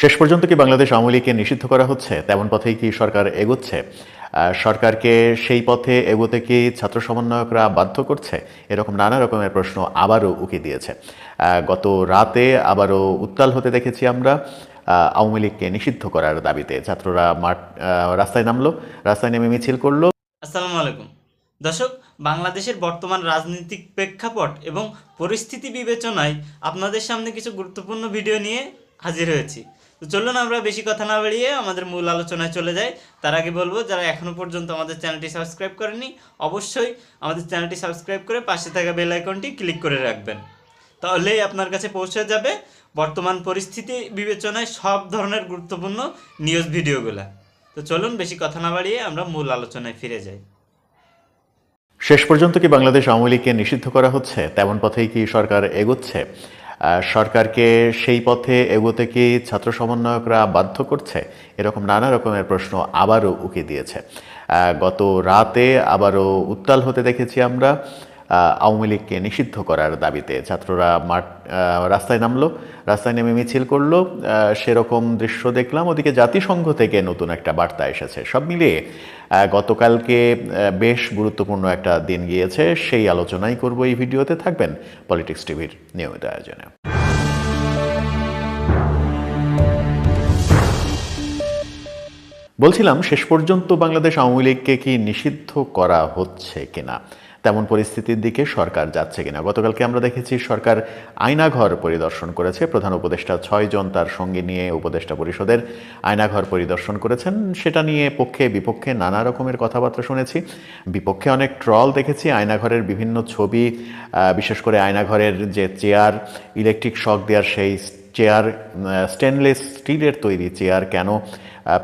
শেষ পর্যন্ত কি বাংলাদেশ আওয়ামী লীগকে নিষিদ্ধ করা হচ্ছে? তেমন পথেই কি সরকার এগোচ্ছে? সরকারকে সেই পথে এগোতে কি ছাত্র সমন্বয়করা বাধ্য করছে? এরকম নানা রকমের প্রশ্ন আবারও উকি দিয়েছে। গত রাতে আবারও উত্তাল হতে দেখেছি আমরা আওয়ামী লীগকে নিষিদ্ধ করার দাবিতে। ছাত্ররা মাঠ রাস্তায় নামলো, রাস্তায় নেমে মিছিল করল। আসসালামু আলাইকুম। দর্শক, বাংলাদেশের বর্তমান রাজনৈতিক প্রেক্ষাপট এবং পরিস্থিতি বিবেচনায় আপনাদের সামনে কিছু গুরুত্বপূর্ণ ভিডিও নিয়ে হাজির হয়েছি। তো চলুন আমরা বেশি কথা না বাড়িয়ে আমাদের মূল আলোচনায় চলে যাই। তার আগে বলব, যারা এখনও পর্যন্ত আমাদের চ্যানেলটি সাবস্ক্রাইব করেনি অবশ্যই আমাদের চ্যানেলটি সাবস্ক্রাইব করে পাশে থাকা বেল আইকনটি ক্লিক করে রাখবেন। তাহলেই আপনার কাছে পৌঁছে যাবে বর্তমান পরিস্থিতি বিবেচনায় সব ধরনের গুরুত্বপূর্ণ নিউজ ভিডিওগুলো। তো চলুন বেশি কথা না বাড়িয়ে আমরা মূল আলোচনায় ফিরে যাই। শেষ পর্যন্ত কি বাংলাদেশ আওয়ামী লীগকে নিষিদ্ধ করা হচ্ছে? তেমন পথেই কি সরকার এগোচ্ছে? সরকারকে সেই পথে এগোতে কি ছাত্র সমন্বয়করা বাধ্য করছে? এরকম নানা রকমের প্রশ্ন আবারও উকি দিয়েছে। গত রাতে আবারও উত্তাল হতে দেখেছি আমরা। আওয়ামী লীগকে নিষিদ্ধ করার দাবিতে ছাত্ররা মাঠ রাস্তায় নামলো, রাস্তায় নেমে মিছিল করল সেরকম দৃশ্য দেখলাম। ওদিকে জাতিসংঘ থেকে নতুন একটা বার্তা এসেছে। সব মিলিয়ে গতকালকে বেশ গুরুত্বপূর্ণ একটা দিন গিয়েছে। সেই আলোচনাই করব এই ভিডিওতে। থাকবেন পলিটিক্স টিভির নিয়মিত আয়োজনে। বলছিলাম, শেষ পর্যন্ত বাংলাদেশ আওয়ামী লীগকে কি নিষিদ্ধ করা হচ্ছে কিনা? তেমন পরিস্থিতির দিকে সরকার যাচ্ছে কিনা। গতকালকে আমরা দেখেছি সরকার আয়নাঘর পরিদর্শন করেছে। প্রধান উপদেষ্টা ছয় জন তার সঙ্গে নিয়ে উপদেষ্টা পরিষদের আয়নাঘর পরিদর্শন করেছেন। সেটা নিয়ে পক্ষে বিপক্ষে নানা রকমের কথাবার্তা শুনেছি। বিপক্ষে অনেক ট্রল দেখেছি। আয়নাঘরের বিভিন্ন ছবি বিশেষ করে আয়নাঘরের যে চেয়ার, ইলেকট্রিক শক দেওয়ার সেই চেয়ার স্টেনলেস স্টিলের তৈরি চেয়ার কেন?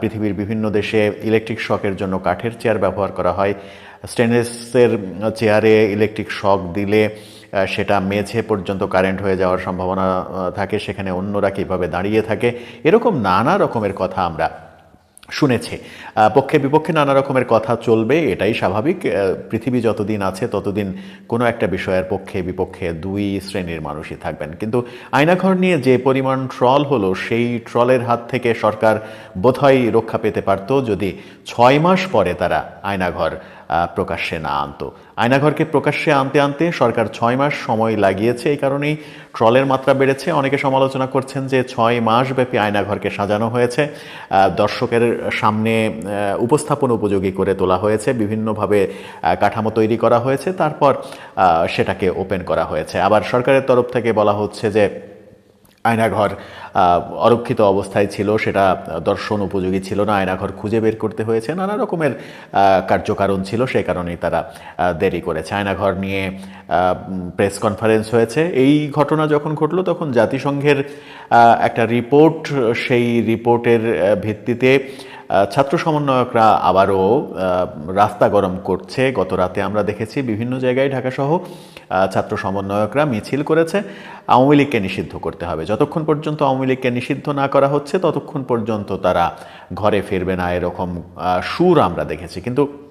পৃথিবীর বিভিন্ন দেশে ইলেকট্রিক শকের জন্য কাঠের চেয়ার ব্যবহার করা হয়। স্টেনলেসের চেয়ারে ইলেকট্রিক শক দিলে সেটা মেঝে পর্যন্ত কারেন্ট হয়ে যাওয়ার সম্ভাবনা থাকে, সেখানে অন্যরা কীভাবে দাঁড়িয়ে থাকে, এরকম নানা রকমের কথা আমরা শুনেছে। পক্ষে বিপক্ষে নানা রকমের কথা চলবে, এটাই স্বাভাবিক। পৃথিবী যতদিন আছে, ততদিন কোনো একটা বিষয়ের পক্ষে বিপক্ষে দুই শ্রেণির মানুষই থাকবেন। কিন্তু আয়নাঘর নিয়ে যে পরিমাণ ট্রল হলো, সেই ট্রলের হাত থেকে সরকার বোধহয় রক্ষা পেতে পারত যদি ছয় মাস পরে তারা আয়নাঘর প্রকাশ্যে না আনতো। আয়নাঘরকে প্রকাশ্যে আনতে আনতে সরকার ছয় মাস সময় লাগিয়েছে। এই কারণেই ট্রলের মাত্রা বেড়েছে। অনেকে সমালোচনা করছেন যে ছয় মাস ব্যাপী আয়নাঘরকে সাজানো হয়েছে। দর্শকের সামনে উপস্থাপন উপযোগী করে তোলা হয়েছে। বিভিন্নভাবে কাঠামো তৈরি করা হয়েছে। তারপর সেটাকে ওপেন করা হয়েছে। আবার সরকারের তরফ থেকে বলা হচ্ছে যে আয়নাঘর অরক্ষিত অবস্থায় ছিল, সেটা দর্শন উপযোগী ছিল না, আয়নাঘর খুঁজে বের করতে হয়েছে, নানা রকমের কার্যকারণ ছিল সেই কারণেই তারা দেরি করেছে। আয়নাঘর নিয়ে প্রেস কনফারেন্স হয়েছে। এই ঘটনা যখন ঘটলো, তখন জাতিসংঘের একটা রিপোর্ট, সেই রিপোর্টের ভিত্তিতে ছাত্র সমন্বয়করা আবারও রাস্তা গরম করছে। গত রাতে আমরা দেখেছি বিভিন্ন জায়গায় ঢাকাসহ ছাত্র সমন্বয়করা মিছিল করেছে। আওয়ামী লীগকে নিষিদ্ধ করতে হবে। যতক্ষণ পর্যন্ত আওয়ামী লীগকে নিষিদ্ধ না করা হচ্ছে, ততক্ষণ পর্যন্ত তারা ঘরে ফিরবে না। এরকম সুর আমরা দেখেছি। কিন্তু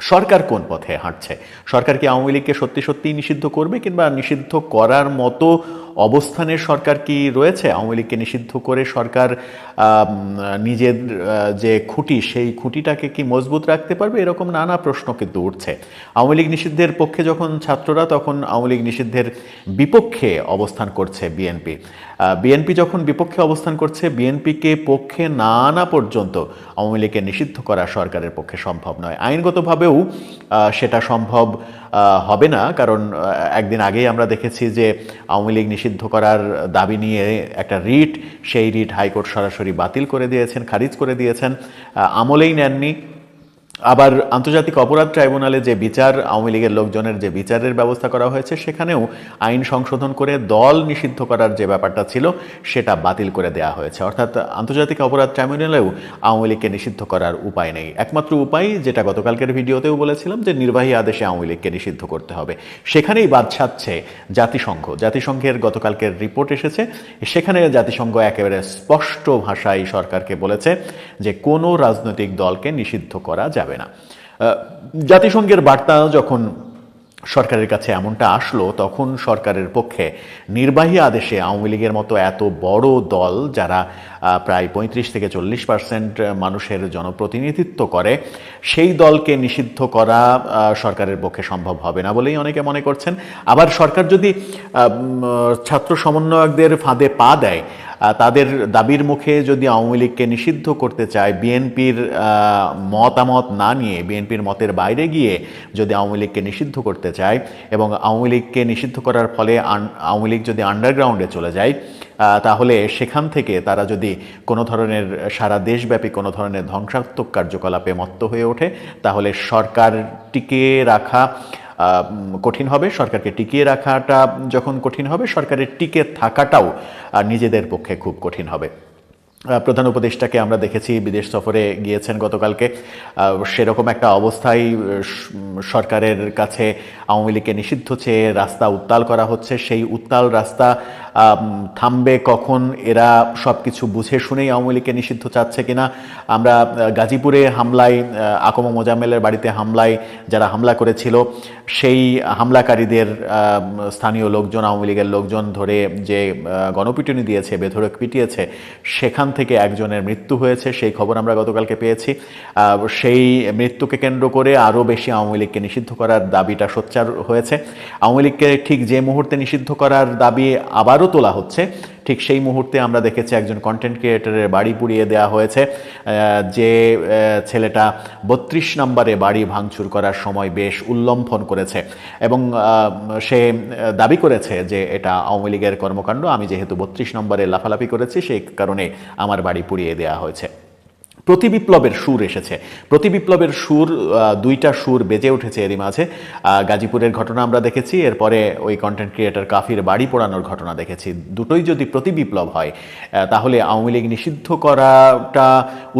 সরকার কোন পথে হাঁটছে? সরকার কি আওয়ামী লীগকে সত্যি সত্যিই নিষিদ্ধ করবে কিংবা নিষিদ্ধ করার মতো অবস্থানের সরকার কি রয়েছে? আওয়ামী লীগকে নিষিদ্ধ করে সরকার নিজের যে খুঁটি, সেই খুঁটিটাকে কি মজবুত রাখতে পারবে? এরকম নানা প্রশ্ন কিন্তু উঠছে। আওয়ামী লীগ নিষিদ্ধের পক্ষে যখন ছাত্ররা, তখন আওয়ামী লীগ নিষিদ্ধের বিপক্ষে অবস্থান করছে বিএনপি। বিএনপি যখন বিপক্ষে অবস্থান করছে বিএনপিকে পক্ষে না আনা পর্যন্ত আওয়ামী লীগকে নিষিদ্ধ করা সরকারের পক্ষে সম্ভব নয়। আইনগতভাবেও সেটা সম্ভব হবে না। কারণ একদিন আগেই আমরা দেখেছি যে আওয়ামী লীগ নিষিদ্ধ করার দাবি নিয়ে একটা রিট, সেই রিট হাইকোর্ট সরাসরি বাতিল করে দিয়েছেন, খারিজ করে দিয়েছেন। আমলেই নেননি। আবার আন্তর্জাতিক অপরাধ ট্রাইব্যুনালে যে বিচার, আওয়ামী লীগের লোকজনের যে বিচারের ব্যবস্থা করা হয়েছে, সেখানেও আইন সংশোধন করে দল নিষিদ্ধ করার যে ব্যাপারটা ছিল, সেটা বাতিল করে দেওয়া হয়েছে। অর্থাৎ আন্তর্জাতিক অপরাধ ট্রাইব্যুনালেও আওয়ামী লীগকে নিষিদ্ধ করার উপায় নেই। একমাত্র উপায়, যেটা গতকালকের ভিডিওতেও বলেছিলাম, যে নির্বাহী আদেশে আওয়ামী লীগকে নিষিদ্ধ করতে হবে। সেখানেই বাদ ছাড়ছে জাতিসংঘ। জাতিসংঘের গতকালকের রিপোর্ট এসেছে, সেখানে জাতিসংঘ একেবারে স্পষ্ট ভাষায় সরকারকে বলেছে যে কোনো রাজনৈতিক দলকে নিষিদ্ধ করা যাবে না। জাতিসংঘের বার্তা যখন সরকারের কাছে এমনটা আসলো, তখন সরকারের পক্ষে নির্বাহী আদেশে আওয়ামী লীগের মতো এত বড় দল যারা প্রায় পঁয়ত্রিশ থেকে চল্লিশ পার্সেন্ট মানুষের জনপ্রতিনিধিত্ব করে, সেই দলকে নিষিদ্ধ করা সরকারের পক্ষে সম্ভব হবে না বলেই অনেকে মনে করছেন। আবার সরকার যদি ছাত্র সমন্বয়কদের ফাঁদে পা দেয় তাদের দাবির মুখে যদি আওয়ামী লীগকে নিষিদ্ধ করতে চায়, বিএনপির মতামত না নিয়ে, বিএনপির মতের বাইরে গিয়ে যদি আওয়ামী লীগকে নিষিদ্ধ করতে চায় এবং আওয়ামী লীগকে নিষিদ্ধ করার ফলে আওয়ামী লীগ যদি আন্ডারগ্রাউন্ডে চলে যায় তাহলে সেখান থেকে তারা যদি কোনো ধরনের সারা দেশব্যাপী কোনো ধরনের ধ্বংসাত্মক কার্যকলাপে মত্ত হয়ে ওঠে, তাহলে সরকার টিকে রাখা কঠিন হবে, সরকারকে টিকিয়ে রাখাটা যখন কঠিন হবে, সরকারের টিকে থাকাটাও নিজেদের পক্ষে খুব কঠিন হবে। প্রধান উপদেষ্টাকে আমরা দেখেছি, বিদেশ সফরে গিয়েছেন গতকালকে। সেরকম একটা অবস্থায় সরকারের কাছে আওয়ামী লীগকে নিষিদ্ধ চেয়ে রাস্তা উত্তাল করা হচ্ছে। সেই উত্তাল রাস্তা থামবে কখন এরা সব কিছু বুঝে শুনেই আওয়ামী লীগকে নিষিদ্ধ চাচ্ছে কিনা। আমরা গাজীপুরে হামলায় আকম মোজাম্মেলের বাড়িতে হামলায় যারা হামলা করেছিল, সেই হামলাকারীদের স্থানীয় লোকজন, আওয়ামী লীগের লোকজন ধরে যে গণপিটুনি দিয়েছে, বেধড়ক পিটিয়েছে, সেখান থেকে একজনের মৃত্যু হয়েছে, সেই খবর আমরা গতকালকে পেয়েছি। সেই মৃত্যুকে কেন্দ্র করে আরও বেশি আওয়ামী লীগকে নিষিদ্ধ করার দাবিটা সোচ্চার হয়েছে। আওয়ামী লীগকে ঠিক যে মুহূর্তে নিষিদ্ধ করার দাবি আবারও তোলা হচ্ছে ঠিক সেই মুহূর্তে আমরা দেখেছি একজন কন্টেন্ট ক্রিয়েটারের বাড়ি পুড়িয়ে দেওয়া হয়েছে যে ছেলেটা বত্রিশ নম্বরে বাড়ি ভাঙচুর করার সময় বেশ উল্লম্ফন করেছে এবং সে দাবি করেছে যে এটা আওয়ামী লীগের কর্মকাণ্ড, আমি যেহেতু বত্রিশ নম্বরে লাফালাফি করেছি, সেই কারণে আমার বাড়ি পুড়িয়ে দেওয়া হয়েছে। প্রতি বিপ্লবের সুর এসেছে। প্রতি বিপ্লবের সুর দুইটা সুর বেজে উঠেছে এরই মাঝে। গাজীপুরের ঘটনা আমরা দেখেছি, এরপরে ওই কন্টেন্ট ক্রিয়েটার কাফির বাড়ি পোড়ানোর ঘটনা দেখেছি। দুটোই যদি প্রতি বিপ্লব হয় তাহলে আওয়ামী লীগ নিষিদ্ধ করাটা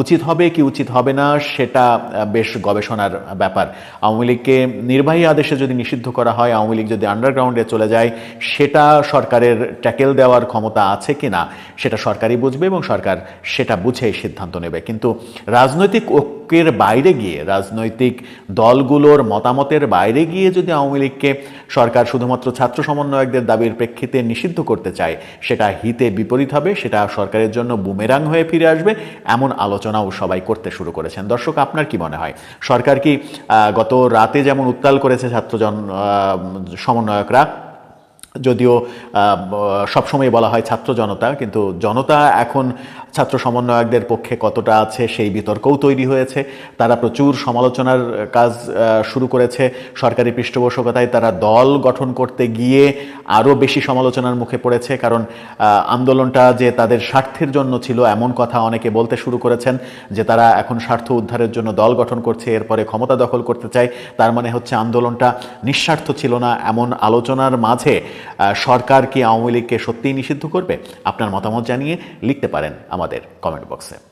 উচিত হবে কি উচিত হবে না, সেটা বেশ গবেষণার ব্যাপার। আওয়ামী লীগকে নির্বাহী আদেশে যদি নিষিদ্ধ করা হয়, আওয়ামী লীগ যদি আন্ডারগ্রাউন্ডে চলে যায়, সেটা সরকারের ট্যাকেল দেওয়ার ক্ষমতা আছে কি না সেটা সরকারই বুঝবে এবং সরকার সেটা বুঝে সিদ্ধান্ত নেবে। কিন্তু রাজনৈতিক ঐক্যের বাইরে গিয়ে, রাজনৈতিক দলগুলোর মতামতের বাইরে গিয়ে যদি আওয়ামী লীগকে সরকার শুধুমাত্র ছাত্র সমন্বয়কদের দাবির প্রেক্ষিতে নিষিদ্ধ করতে চায়, সেটা হিতে বিপরীত হবে, সেটা সরকারের জন্য বুমেরাং হয়ে ফিরে আসবে, এমন আলোচনাও সবাই করতে শুরু করেছেন। দর্শক, আপনার কি মনে হয়? সরকার কি গত রাতে যেমন উত্তাল করেছে ছাত্রজন সমন্বয়করা, যদিও সবসময় বলা হয় ছাত্র জনতা, কিন্তু জনতা এখন ছাত্র সমন্বয়কদের পক্ষে কতটা আছে, সেই বিতর্কও তৈরি হয়েছে। তারা প্রচুর সমালোচনার কাজ শুরু করেছে। সরকারি পৃষ্ঠপোষকতায় তারা দল গঠন করতে গিয়ে আরও বেশি সমালোচনার মুখে পড়েছে। কারণ আন্দোলনটা যে তাদের স্বার্থের জন্য ছিল, এমন কথা অনেকে বলতে শুরু করেছেন যে তারা এখন স্বার্থ উদ্ধারের জন্য দল গঠন করছে, এরপরে ক্ষমতা দখল করতে চায়। তার মানে হচ্ছে আন্দোলনটা নিঃস্বার্থ ছিল না। এমন আলোচনার মাঝে সরকার কি আওয়ামী লীগকে সত্যিই নিষিদ্ধ করবে? আপনার মতামত জানিয়ে লিখতে পারেন আমাদের কমেন্ট বক্সে